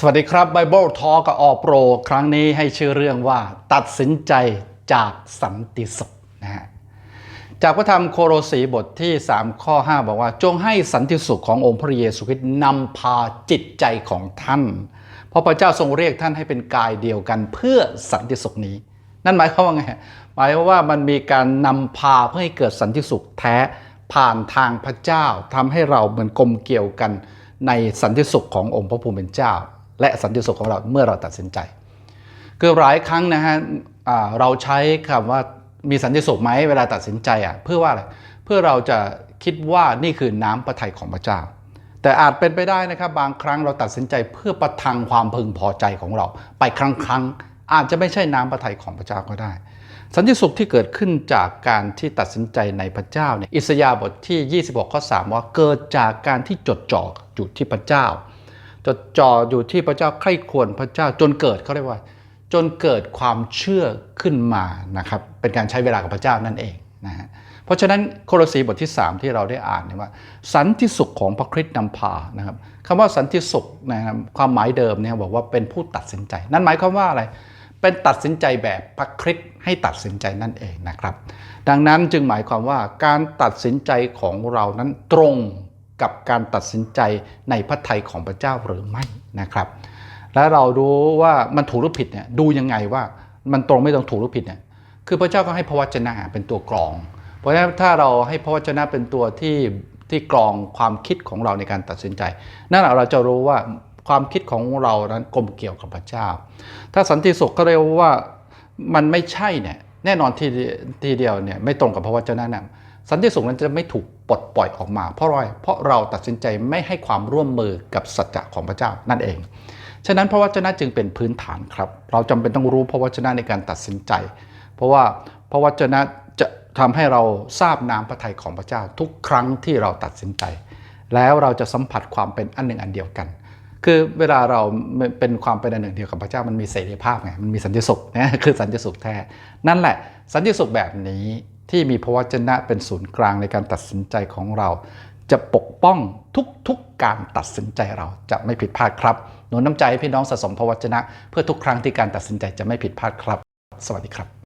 สวัสดีครับ Bible Talk กับออโปร ครั้งนี้ให้ชื่อเรื่องว่าตัดสินใจจากสันติสุขนะฮะจากพระธรรมโคโรสีบทที่ 3 ข้อ 5 บอกว่าจงให้สันติสุขขององค์พระเยซูคริสต์นำพาจิตใจของท่าน เพราะพระเจ้าทรงเรียกท่านให้เป็นกายเดียวกันเพื่อสันติสุขนี้ นั่นหมายความว่าไงหมายว่ามันมีการนำพาเพื่อให้เกิดสันติสุขแท้ผ่านทางพระเจ้าทำให้เราเหมือนกลมเกี่ยวกันในสันติสุขขององค์พระผู้เป็นเจ้า และสันติสุขของเราเมื่อเราตัดสินใจคือหลายครั้งนะฮะเราใช้คำว่ามีสันติสุขไหมเวลาตัดสินใจอะเพื่อว่าอะไรเพื่อเราจะคิดว่านี่คือน้ำพระทัยของพระเจ้า แต่อาจเป็นไปได้นะครับ บางครั้งเราตัดสินใจเพื่อประทังความพึงพอใจของเรา ไปครั้งครั้งอาจจะไม่ใช่น้ำพระทัยของพระเจ้าก็ได้ สันติสุขที่เกิดขึ้นจากการที่ตัดสินใจในพระเจ้าเนี่ยอิสยาห์บทที่ 26ข้อ3ว่าเกิดจากการที่จดจ่ออยู่ที่พระเจ้า จดจ่ออยู่ที่พระเจ้าใคร่ควรพระเจ้าจนเกิดเขาเรียกว่า จนเกิดความเชื่อขึ้นมานะครับเป็นการใช้เวลากับพระเจ้านั่นเองนะฮะเพราะฉะนั้นโคโลสีบทที่ 3 ที่เราได้อ่านเนี่ยว่า สันติสุขของพระคริสต์นำพานะครับคำว่าสันติสุขนะครับความหมายเดิมเนี่ยบอกว่าเป็นผู้ตัดสินใจ นั่นหมายความว่าอะไรเป็นตัดสินใจแบบพระคริสต์ให้ตัดสินใจนั่นเองนะครับ ดังนั้นจึงหมายความว่าการตัดสินใจของเรานั้นตรง กับการตัดสินใจในพระทัยของพระเจ้าหรือไม่นะครับ และเรารู้ว่ามันถูกหรือผิดเนี่ยดูยังไงว่ามันตรงไม่ตรงถูกหรือผิดเนี่ยคือพระเจ้าก็ให้พระวจนะเป็นตัวกรอง เพราะฉะนั้นถ้าเราให้พระวจนะเป็นตัวที่ที่กรองความคิดของเราในการตัดสินใจ นั่นแหละเราจะรู้ว่าความคิดของเรานั้นกลมเกี่ยวกับพระเจ้า ถ้าสันติสุขก็เรียกว่ามันไม่ใช่เนี่ยแน่นอนทีทีเดียวเนี่ยไม่ตรงกับพระวจนะนะสันติสุขนั้นจะไม่ถูก ปลดปล่อยออกมา เพราะอะไรเพราะเราตัดสินใจไม่ให้ความร่วมมือกับสัจจะของพระเจ้านั่นเอง ฉะนั้นพระวจนะจึงเป็นพื้นฐานครับ เราจำเป็นต้องรู้พระวจนะในการตัดสินใจ เพราะว่าพระวจนะจะทำให้เราทราบน้ำพระทัยของพระเจ้า ทุกครั้งที่เราตัดสินใจ แล้วเราจะสัมผัสความเป็นอันหนึ่งอันเดียวกันคือเวลาเราเป็นความเป็นอันหนึ่งเดียวกับพระเจ้ามันมีเสรีภาพไงมันมีสันติสุขนะคือสันติสุขแท้ นั่นแหละสันติสุขแบบนี้ ที่มีพระวจนะเป็นศูนย์กลางในการตัดสินใจของเรา จะปกป้องทุกๆการตัดสินใจเราจะไม่ผิดพลาดครับหนุนน้ำใจให้พี่น้องสะสมพระวจนะ เพื่อทุกครั้งที่การตัดสินใจจะไม่ผิดพลาดครับ สวัสดีครับ